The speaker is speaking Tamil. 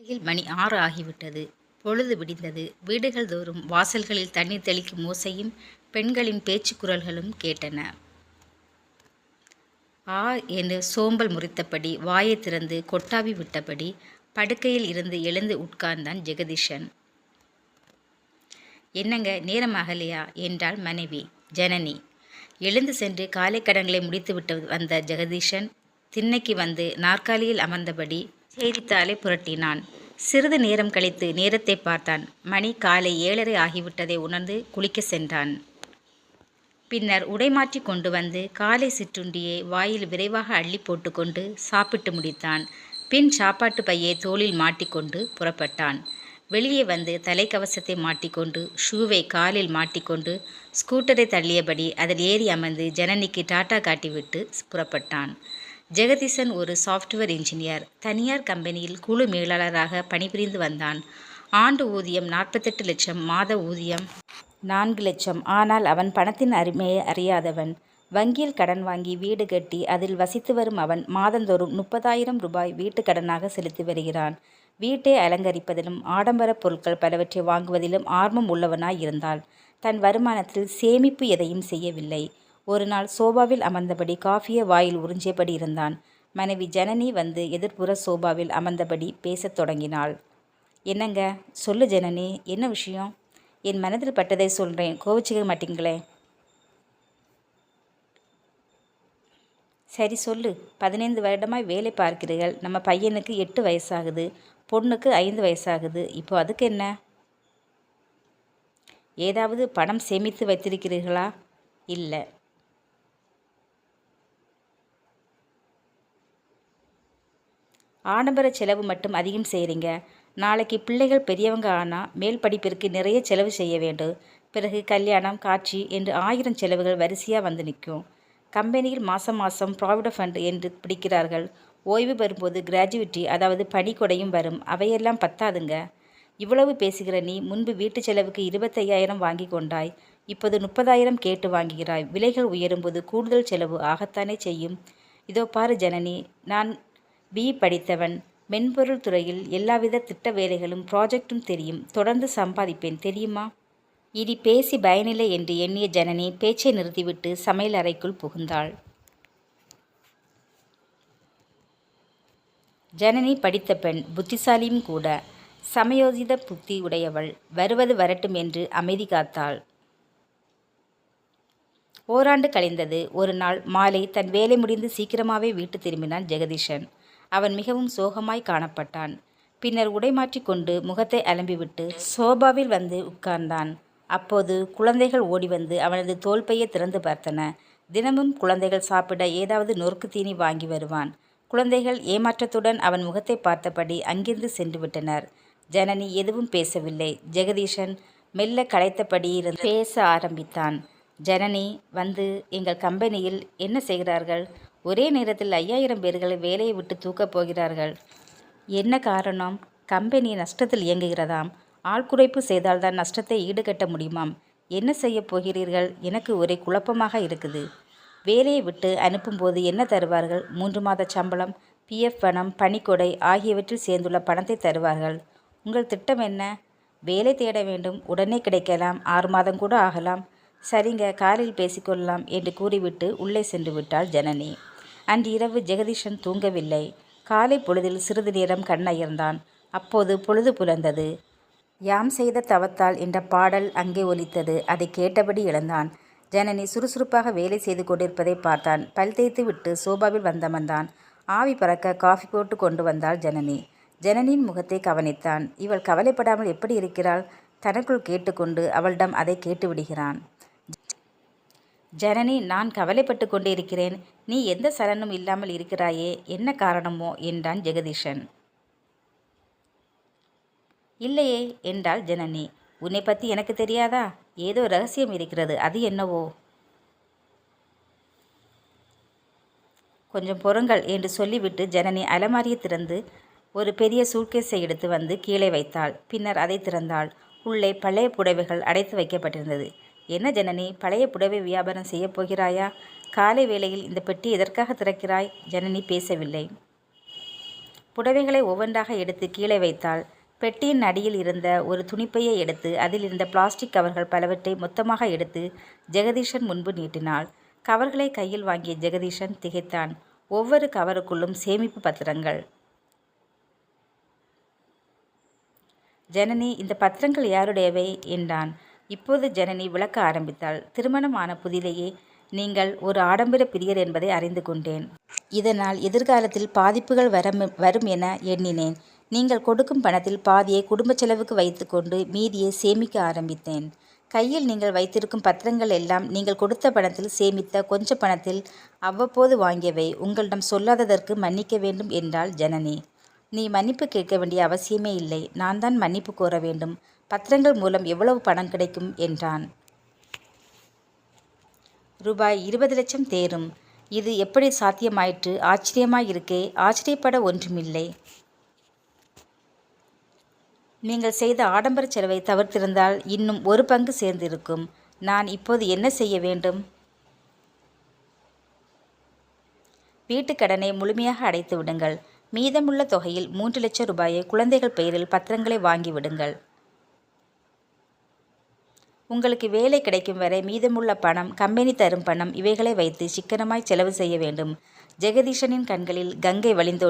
காலையில் மணி ஆறு ஆகிவிட்டது. பொழுது விடிந்தது. வீடுகள் தோறும் வாசல்களில் தண்ணீர் தெளிக்கும் ஓசையும் பெண்களின் பேச்சு குரல்களும் கேட்டன. ஆ என்று சோம்பல் முறித்தபடி வாயை திறந்து கொட்டாவி விட்டபடி படுக்கையில் இருந்து எழுந்து உட்கார்ந்தான் ஜெகதீஷன். என்னங்க நேரமாகலையா என்றாள் மனைவி. ஜனனி. எழுந்து சென்று காலை கடன்களை முடித்துவிட்டு வந்த ஜெகதீஷன் திண்ணைக்கு வந்து நாற்காலியில் அமர்ந்தபடி செய்தித்தாளை புரட்டினான். சிறிது நேரம் கழித்து நேரத்தை பார்த்தான். மணி காலை ஏழரை ஆகிவிட்டதை உணர்ந்து குளிக்க சென்றான். பின்னர் உடை மாற்றி கொண்டு வந்து காலை சிற்றுண்டியை வாயில் விரைவாக அள்ளி போட்டுக்கொண்டு சாப்பிட்டு முடித்தான். பின் சாப்பாட்டு பையை தோளில் மாட்டிக்கொண்டு புறப்பட்டான். வெளியே வந்து தலைக்கவசத்தை மாட்டிக்கொண்டு ஷூவை காலில் மாட்டிக்கொண்டு ஸ்கூட்டரை தள்ளியபடி அதில் ஏறி அமர்ந்து ஜனனிக்கு டாட்டா காட்டிவிட்டு புறப்பட்டான். ஜெகதீசன் ஒரு சாஃப்ட்வேர் இன்ஜினியர் தனியார் கம்பெனியில் குழு மேலாளராக பணிபுரிந்து வந்தான். ஆண்டு ஊதியம் நாற்பத்தெட்டு லட்சம் மாத ஊதியம் நான்கு லட்சம். ஆனால் அவன் பணத்தின் அருமையை அறியாதவன். வங்கியில் கடன் வாங்கி வீடு கட்டி அதில் வசித்து வரும் அவன் மாதந்தோறும் முப்பதாயிரம் ரூபாய் வீட்டு கடனாக செலுத்தி வருகிறான். வீட்டை அலங்கரிப்பதிலும் ஆடம்பர பொருட்கள் பலவற்றை வாங்குவதிலும் ஆர்வம் உள்ளவனாய் இருந்தாள். தன் வருமானத்தில் சேமிப்பு எதையும் செய்யவில்லை. ஒரு நாள் சோபாவில் அமர்ந்தபடி காஃபியை வாயில் உறிஞ்சியபடி இருந்தான். மனைவி ஜனனி வந்து எதிர்ப்புற சோபாவில் அமர்ந்தபடி பேசத் தொடங்கினாள். என்னங்க? சொல்லு ஜனனி என்ன விஷயம்? என் மனதில் பட்டதை சொல்கிறேன் கோவிச்சுக்க மாட்டீங்களே? சரி சொல்லு. பதினைந்து வருடமாய் வேலை பார்க்கிறீர்கள். நம்ம பையனுக்கு எட்டு வயசாகுது. பொண்ணுக்கு ஐந்து வயசாகுது. இப்போ அதுக்கு என்ன? ஏதாவது பணம் சேமித்து வைத்திருக்கிறீர்களா? இல்லை. ஆடம்பர செலவு மட்டும் அதிகம் செய்கிறீங்க நாளைக்கு பிள்ளைகள் பெரியவங்க ஆனால் மேல் படிப்பிற்கு நிறைய செலவு செய்ய வேண்டும். பிறகு கல்யாணம் காட்சி என்று ஆயிரம் செலவுகள் வரிசையாக வந்து நிற்கும். கம்பெனியில் மாதம் மாதம் ப்ராவிட ஃபண்ட் என்று பிடிக்கிறார்கள். ஓய்வு பெறும்போது கிராஜுவிட்டி அதாவது பணிக்கொடையும் வரும். அவையெல்லாம் பத்தாதுங்க. இவ்வளவு பேசுகிற நீ முன்பு வீட்டு செலவுக்கு இருபத்தையாயிரம் வாங்கி கொண்டாய். இப்போது முப்பதாயிரம் கேட்டு வாங்குகிறாய். விலைகள் உயரும்போது கூடுதல் செலவு ஆகத்தானே செய்யும். இதோ பாரு ஜனனி நான் பி படித்தவன். மென்பொருள் துறையில் எல்லாவித திட்ட வேலைகளும் ப்ராஜெக்டும் தெரியும். தொடர்ந்து சம்பாதிப்பேன் தெரியுமா? இனி பேசி பயனில்லை என்று எண்ணிய ஜனனி பேச்சை நிறுத்திவிட்டு சமையல் அறைக்குள் புகுந்தாள். ஜனனி படித்த பெண் புத்திசாலியும் கூட. சமயோசித புத்தி உடையவள். வருவது வரட்டும் என்று அமைதி காத்தாள். ஓராண்டு கழிந்தது. ஒரு நாள் மாலை தன் வேலை முடிந்து சீக்கிரமாகவே வீட்டு திரும்பினான் ஜெகதீஷன். அவன் மிகவும் சோகமாய் காணப்பட்டான். பின்னர் உடை மாற்றிக்கொண்டு முகத்தை அலம்பிவிட்டு சோபாவில் வந்து உட்கார்ந்தான். அப்போது குழந்தைகள் ஓடி வந்து அவனது தோல்பையை திறந்து பார்த்தன. தினமும் குழந்தைகள் சாப்பிட ஏதாவது நொறுக்கு தீனி வாங்கி வருவான். குழந்தைகள் ஏமாற்றத்துடன் அவன் முகத்தை பார்த்தபடி அங்கிருந்து சென்று விட்டனர். ஜனனி எதுவும் பேசவில்லை. ஜெகதீஷன் மெல்ல களைத்தபடி இருந்து பேச ஆரம்பித்தான். ஜனனி வந்து எங்கள் கம்பெனியில் என்ன செய்கிறார்கள்? ஒரே நேரத்தில் ஐயாயிரம் பேர்களை வேலையை விட்டு தூக்கப் போகிறார்கள். என்ன காரணம்? கம்பெனி நஷ்டத்தில் இயங்குகிறதாம். ஆள் குறைப்பு செய்தால்தான் நஷ்டத்தை ஈடுகட்ட முடியுமாம். என்ன செய்ய போகிறீர்கள்? எனக்கு ஒரே குழப்பமாக இருக்குது. வேலையை விட்டு அனுப்பும்போது என்ன தருவார்கள்? மூன்று மாத சம்பளம் பிஎஃப் பணம் பணிக்கொடை ஆகியவற்றில் சேர்ந்துள்ள பணத்தை தருவார்கள். உங்கள் திட்டம் என்ன? வேலை தேட வேண்டும். உடனே கிடைக்கலாம். ஆறு மாதம் கூட ஆகலாம். சரிங்க காரில் பேசிக்கொள்ளலாம் என்று கூறிவிட்டு உள்ளே சென்று விட்டாள் ஜனனி. அன்று இரவு ஜெகதீஷன் தூங்கவில்லை. காலை பொழுதில் சிறிது நேரம் கண்ணயர்ந்தான் அப்போது பொழுது புலர்ந்தது. யாம் செய்த தவத்தால் என்ற பாடல் அங்கே ஒலித்தது. அதை கேட்டபடி இழந்தான் ஜனனி சுறுசுறுப்பாக வேலை செய்து கொண்டிருப்பதை பார்த்தான். பல் தேய்த்து விட்டு சோபாவில் வந்தமர்ந்தான் ஆவி பறக்க காஃபி போட்டு கொண்டு வந்தாள் ஜனனி. ஜனனியின் முகத்தை கவனித்தான். இவள் கவலைப்படாமல் எப்படி இருக்கிறாள்? தனக்குள் கேட்டுக்கொண்டு அவளிடம் அதை கேட்டுவிடுகிறான் ஜனனி நான் கவலைப்பட்டு கொண்டிருக்கிறேன். நீ எந்த சலனும் இல்லாமல் இருக்கிறாயே? என்ன காரணமோ? என்றான் ஜெகதீஷன். இல்லையே என்றாள் ஜனனி. உன்னை பற்றி எனக்கு தெரியாதா? ஏதோ ரகசியம் இருக்கிறது. அது என்னவோ? கொஞ்சம் பொறுங்கள் என்று சொல்லிவிட்டு ஜனனி அலமாரியை திறந்து ஒரு பெரிய சூட்கேஸை எடுத்து வந்து கீழே வைத்தாள். பின்னர் அதை திறந்தாள். உள்ளே பழைய புடவைகள் அடைத்து வைக்கப்பட்டிருந்தது. என்ன ஜனனி பழைய புடவை வியாபாரம் செய்யப் போகிறாயா? காலை வேளையில் இந்த பெட்டி எதற்காக திறக்கிறாய்? ஜனனி பேசவில்லை. புடவைகளை ஒவ்வொன்றாக எடுத்து கீழே வைத்தாள். பெட்டியின் அடியில் இருந்த ஒரு துணிப்பையை எடுத்து அதில் இருந்த பிளாஸ்டிக் கவர்கள் பலவற்றை மொத்தமாக எடுத்து ஜெகதீஷன் முன்பு நீட்டினாள். கவர்களை கையில் வாங்கிய ஜெகதீஷன் திகைத்தான். ஒவ்வொரு கவருக்குள்ளும் சேமிப்பு பத்திரங்கள். ஜனனி இந்த பத்திரங்கள் யாருடையவை? என்றான். இப்போது ஜனனி விளக்க ஆரம்பித்தாள். திருமணம் ஆன புதிலேயே நீங்கள் ஒரு ஆடம்பர பிரியர் என்பதை அறிந்து கொண்டேன். இதனால் எதிர்காலத்தில் பாதிப்புகள் வரும் வரும் என எண்ணினேன். நீங்கள் கொடுக்கும் பணத்தில் பாதியை குடும்ப செலவுக்கு வைத்துக்கொண்டு மீதியை சேமிக்க ஆரம்பித்தேன். கையில் நீங்கள் வைத்திருக்கும் பத்திரங்கள் எல்லாம் நீங்கள் கொடுத்த பணத்தில் சேமித்த கொஞ்ச பணத்தில் அவ்வப்போது வாங்கியவை உங்களிடம் சொல்லாததற்கு மன்னிக்க வேண்டும் என்றாள் ஜனனி. நீ மன்னிப்பு கேட்க வேண்டிய அவசியமே இல்லை. நான் தான் மன்னிப்பு கோர வேண்டும். பத்திரங்கள் மூலம் எவ்வளவு பணம் கிடைக்கும்? என்றான். ரூபாய் இருபது லட்சம் தேரும். இது எப்படி சாத்தியமாயிற்று? ஆச்சரியமாயிருக்கே ஆச்சரியப்பட ஒன்றுமில்லை. நீங்கள் செய்த ஆடம்பர செலவை தவிர்த்திருந்தால் இன்னும் ஒரு பங்கு சேர்ந்திருக்கும். நான் இப்போது என்ன செய்ய வேண்டும்? வீட்டுக் கடனை முழுமையாக அடைத்து விடுங்கள் மீதமுள்ள தொகையில் மூன்று லட்சம் ரூபாயை குழந்தைகள் பெயரில் பத்திரங்களை வாங்கி விடுங்கள் உங்களுக்கு வேலை கிடைக்கும் வரை மீதமுள்ள பணம் கம்பெனி தரும் பணம் இவைகளை வைத்து சிக்கனமாய் செலவு செய்ய வேண்டும். ஜெகதீஷனின் கண்களில் கங்கை வழிந்தோ